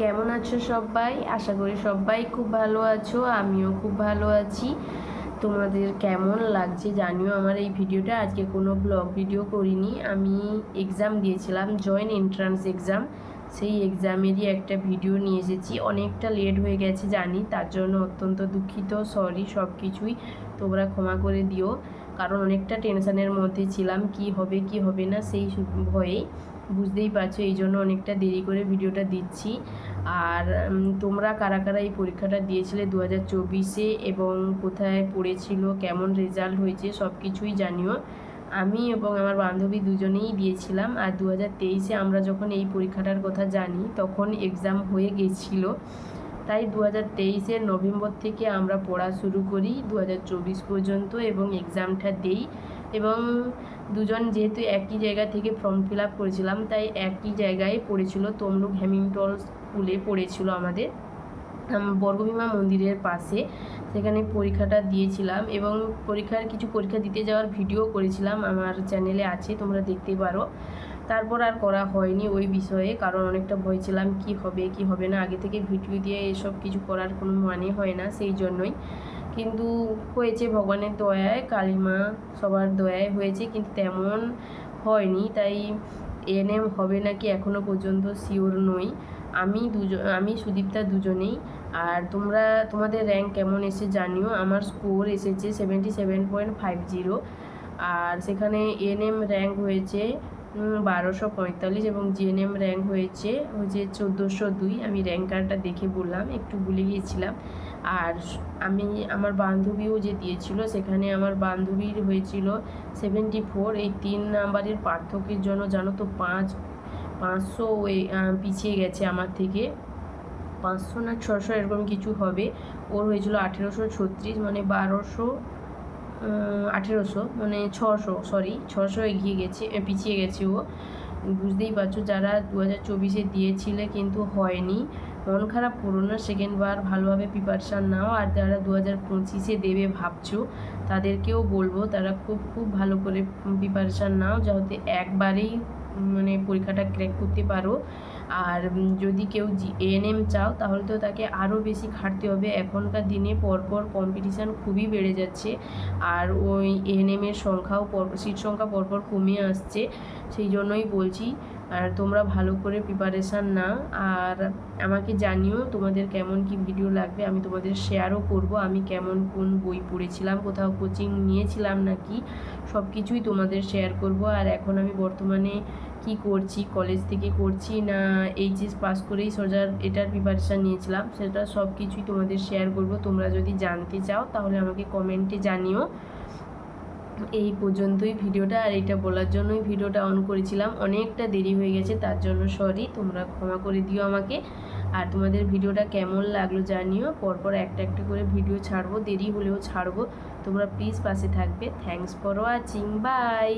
কেমন আছো সবাই? আশা করি সবাই খুব ভালো আছো, আমিও খুব ভালো আছি। তোমাদের কেমন লাগছে জানিও আমার এই ভিডিওটা। আজকে কোনো ব্লগ ভিডিও করিনি। আমি এক্সাম দিয়েছিলাম জয়েন্ট এন্ট্রান্স এক্সাম সেই এক্সামেরই একটা ভিডিও নিয়ে এসেছি। অনেকটা লেট হয়ে গেছে জানি, তার জন্য অত্যন্ত দুঃখিত সরি সব কিছুই তোমরা ক্ষমা করে দিও। কারণ অনেকটা টেনশনের মধ্যে ছিলাম, কি হবে কি হবে না, সেই ভয়েই। বুঝতেই পারছ, এই জন্য অনেকটা দেরি করে ভিডিওটা দিচ্ছি। আর তোমরা কারা কারা এই পরীক্ষাটা দিয়েছিলে দু হাজার চব্বিশে এবং কোথায় পড়েছিল, কেমন রেজাল্ট হয়েছে সব কিছুই জানিও। আমি এবং আমার বান্ধবী দুজনেই দিয়েছিলাম। আর দু হাজার তেইশে আমরা যখন এই পরীক্ষাটার কথা জানি, তখন এক্সাম হয়ে গেছিল। তাই দু হাজার তেইশের নভেম্বর থেকে আমরা পড়া শুরু করি দু হাজার চব্বিশ পর্যন্ত এবং এক্সামটা দেই। এবং দুজন যেহেতু একই জায়গা থেকে ফর্ম ফিল আপ করেছিলাম, তাই একই জায়গায় পড়েছিল। তমলুক হ্যামিংটন স্কুলে পড়েছিল আমাদের। বর্গভীমা মন্দিরের পাশে সেখানে পরীক্ষাটা দিয়েছিলাম এবং পরীক্ষার কিছু পরীক্ষা দিতে যাওয়ার ভিডিও করেছিলাম। আমার চ্যানেলে আছে, তোমরা দেখতে পারো। তারপর আর করা হয়নি ওই বিষয়ে, কারণ অনেকটা ভয় ছিলাম কি হবে কি হবে না। আগে থেকে ভিডিও দিয়ে এসব কিছু করার কোনো মানে হয় না সেই জন্যই। কিন্তু হয়েছে ভগবানের দয়ায়, কালিমা সবার দয়ায় হয়েছে, কিন্তু তেমন হয়নি। তাই এএনএম হবে নাকি এখনও পর্যন্ত শিওর নই। আমি দুজন আমি সুদীপ্তা দুজনেই। আর তোমরা, তোমাদের র্যাঙ্ক কেমন এসে জানিও। আমার স্কোর এসেছে seventy seven point five zero আর সেখানে এএনএম র্যাঙ্ক হয়েছে বারোশো পঁয়তাল্লিশ এবং জিএনএম র্যাঙ্ক হয়েছে হচ্ছে চোদ্দোশো দুই। আমি র্যাঙ্ক কার্ডটা দেখে বললাম, একটু ভুলে গিয়েছিলাম। আর আমি, আমার বান্ধবীও যে দিয়েছিল, সেখানে আমার বান্ধবীর হয়েছিল সেভেন্টি ফোর এই তিন নাম্বারের পার্থক্যের জন্য জানো তো পাঁচ, পাঁচশো পিছিয়ে গেছে আমার থেকে। পাঁচশো না ছশো এরকম কিছু হবে। ওর হয়েছিল আঠেরোশো ছত্রিশ মানে বারোশো আঠেরোশো মানে ছশো সরি ছশো এগিয়ে গেছে পিছিয়ে গেছে ও। বুঝতেই পারছ যারা দু হাজার চব্বিশে দিয়েছিলে কিন্তু হয়নি। মন খারাপ করো না সেকেন্ড বার ভালোভাবে প্রিপারেশান নাও। আর যারা দু হাজার পঁচিশে দেবে ভাবছ, তাদেরকেও বলব, তারা খুব খুব ভালো করে প্রিপারেশান নাও, যাতে একবারেই মানে পরীক্ষাটা ক্র্যাক করতে পারো। আর যদি কেউ এএনএম চাও, তাহলে তো তাকে আরও বেশি খাটতে হবে। এখনকার দিনে পরপর কম্পিটিশান খুবই বেড়ে যাচ্ছে। আর ওই এএনএমের সংখ্যাও পর সিট সংখ্যা পরপর কমে আসছে। সেই জন্যই বলছি আর তোমরা ভালো করে প্রিপারেশান নাও। আর আমাকে জানিও তোমাদের কেমন কি ভিডিও লাগবে, আমি তোমাদের শেয়ারও করব। আমি কেমন কোন বই পড়েছিলাম, কোথাও কোচিং নিয়েছিলাম নাকি সব কিছুই তোমাদের শেয়ার করব। আর এখন আমি বর্তমানে কি করছি কলেজ থেকে করছি না এইচএস পাস করেই সোজা এটার প্রিপারেশান নিয়েছিলাম, সেটা সব কিছুই তোমাদের শেয়ার করব। তোমরা যদি জানতে চাও তাহলে আমাকে কমেন্টে জানিও। এই পর্যন্তই ভিডিওটা, আর এটা বলার জন্যই ভিডিওটা অন করেছিলাম। অনেকটা দেরি হয়ে গেছে, তার জন্য সরি তোমরা ক্ষমা করে দিও আমাকে। আর তোমাদের ভিডিওটা কেমন লাগল জানিও, পরপর একটা একটা করে ভিডিও ছাড়বো, দেরি হলেও ছাড়বো। তোমরা প্লিজ পাশে থাকবে। Thanks for watching by